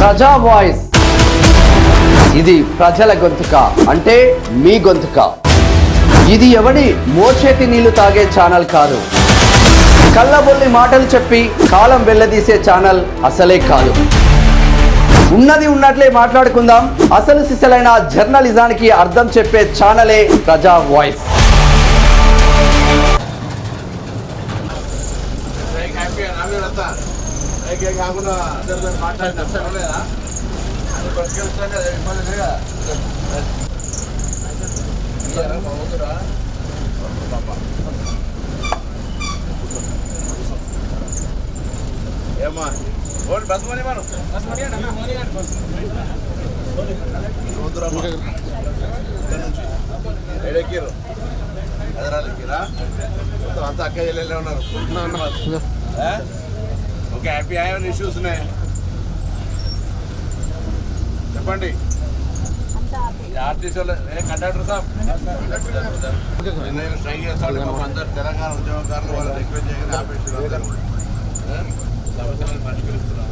ప్రజా వాయిస్. ఇది ప్రజల గొంతుక అంటే మీ గొంతుక. ఇది ఎవడి? మోచేతి నీళ్ళు తాగే ఛానల్ కాదు. కళ్ళబొల్లి మాటలు చెప్పి కాలం వెళ్ళదీసే ఛానల్ అసలే కాదు. ఉన్నది ఉన్నట్లే మాట్లాడుకుందాం. అసలు సిసలైన జర్నలిజానికి అర్థం చెప్పే ఛానలే ప్రజా వాయిస్. హ్యాపీ అయితే కాకుండా అందరితో మాట్లాడిన పర్వాలేదా అది బతికేస్తాం కదా ఇబ్బంది లేదు కదా. ఇయ్యారా మా వద్దురా పాప ఏమ్మా? ఓన్ బస్ మనీ మనం బస్ మనీ ఎడెక్కిరు ఎదరాలు ఎక్కిరా మొత్తం అంతా అక్క చెల్లెళ్ళే ఉన్నారు? ఓకే హ్యాపీ ఏమైనా ఇష్యూస్ ఉన్నాయి? చెప్పండి. ఆర్టీసీ కండక్టర్ సాబ్? నేను ట్రై చేస్తాను. పాపం అందరు తెలంగాణ ఉద్యోగకారులు వాళ్ళు రిక్వెస్ట్ చేయగానే? సమస్యలను పరిష్కరిస్తున్నాం.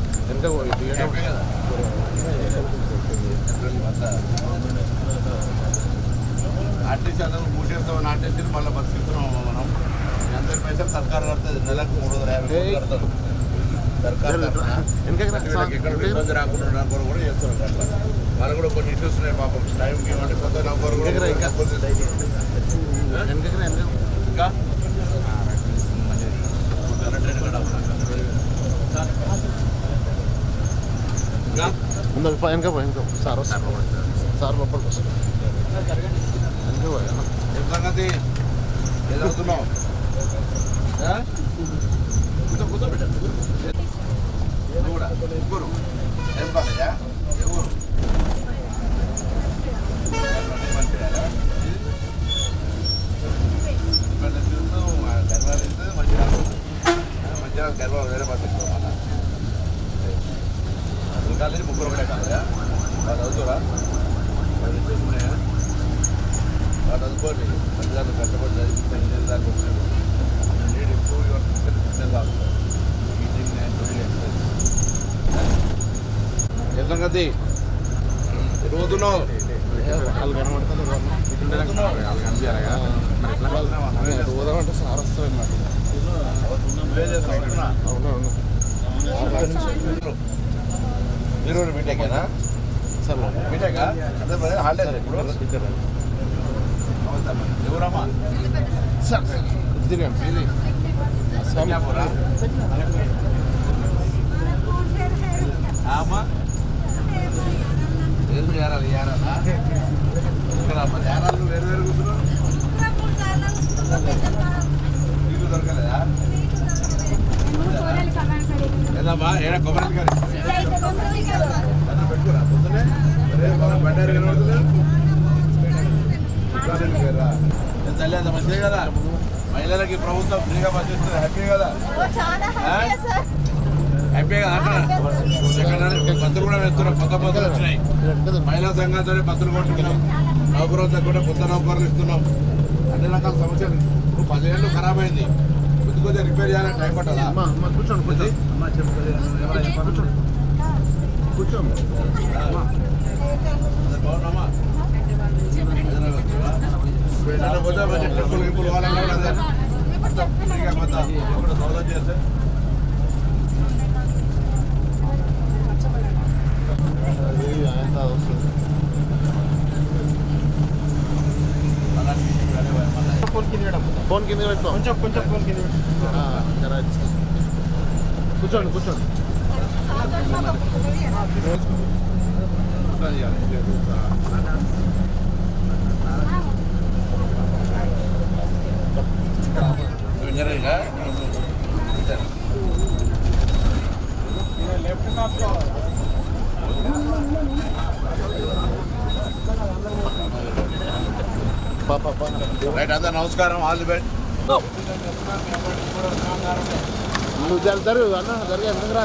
ఆర్టీసీ అందరూ మూసేస్తామని మళ్ళీ బతికిస్తున్నాం మనం. అందరి పైసలు సర్కారు కడుతుంది. నెలకు మూడు వందల యాభై కడతారు. ఇబ్బంది రాకుండా కూడా కూడా చేస్తున్నారు అట్లా. వాళ్ళు కూడా కొన్ని ఇష్యూస్ ఉన్నాయి పాపం. టైంకి ఇవ్వండి కొత్త నౌకరు కూడా ఇంకా? ఇంకా? ముందు వెనక పో వెనక సార్ వస్తారు సార్ లోపలికి వస్తారు వెనక పో అన్న. ముగ్గురు ఏం కాలేజా ఏ ఊరు వేరే ముగ్గురు ఒకటే వాళ్ళు చదువుతురా వాళ్ళు కష్టపడి చదివిస్తే ఇంజనీర్ దాకా వచ్చాడు need improve your business officer meeting and doing ఏ సంగతి వాళ్ళు కనబడతారు వాళ్ళు కనిపించారు కదా మరి ఎట్లా సార్ వస్తారు అన్నమాట మీరు బీటెకేనా సార్ బీటెకా అదే మరి హాలిడేస్ ఇప్పుడు నమస్తే ఎవరమ్మా సార్ మీది సంజాపూరా అమ్మా ఏం చేయాలి ఏరాలా ఇక్కడ మరి ఏరాలు వేరు వేరు కూర్చున్నావు నీళ్ళు దొరకలేదా ఏదమ్మా ఏడా కొబ్బరి గారి అన్న పెట్టుకురా పొద్దునే రేపు మనం బండారు కనబడుతుంది తల్లి అంత మంచిదే కదా మహిళలకి ప్రభుత్వం ఫ్రీగా బస్ ఇస్తుంది హ్యాపీ కదా హ్యాపీ కదా? అంటున్నా పత్తులు కూడా వేస్తున్నాం కొత్త పత్తులు వచ్చినాయి. మహిళా సంఘాలతో పత్తులు కొట్టుకున్నాం. నౌకరులకు కూడా కొత్త నౌకర్లు ఇస్తున్నాం. అన్ని రకాల సమస్యలు. ఇప్పుడు పదిహేళ్ళు ఖరాబ్ అయింది కొద్ది కొద్దిగా రిపేర్ చేయాలని టైం పట్టదా? అమ్మా అమ్మ కూర్చోండి కూర్చోండి. కూర్చోండి బాగున్నామా పోతే గింపుల్ కూడా అదే ఫ్రీగా కొంత ఎప్పుడు సౌదం చేస్తే అది ఎంత వస్తుంది ఫోన్ కింద పెట్టుకో కొంచెం కొంచెం ఫోన్ కింద కూర్చోండి కూర్చోండి ఇంజనీరింగా పాప రైట్ అందరు నమస్కారం ఆల్ ది బెస్ట్ నువ్వు జరుగుతారు అన్న జరిగే ఎందుకు రా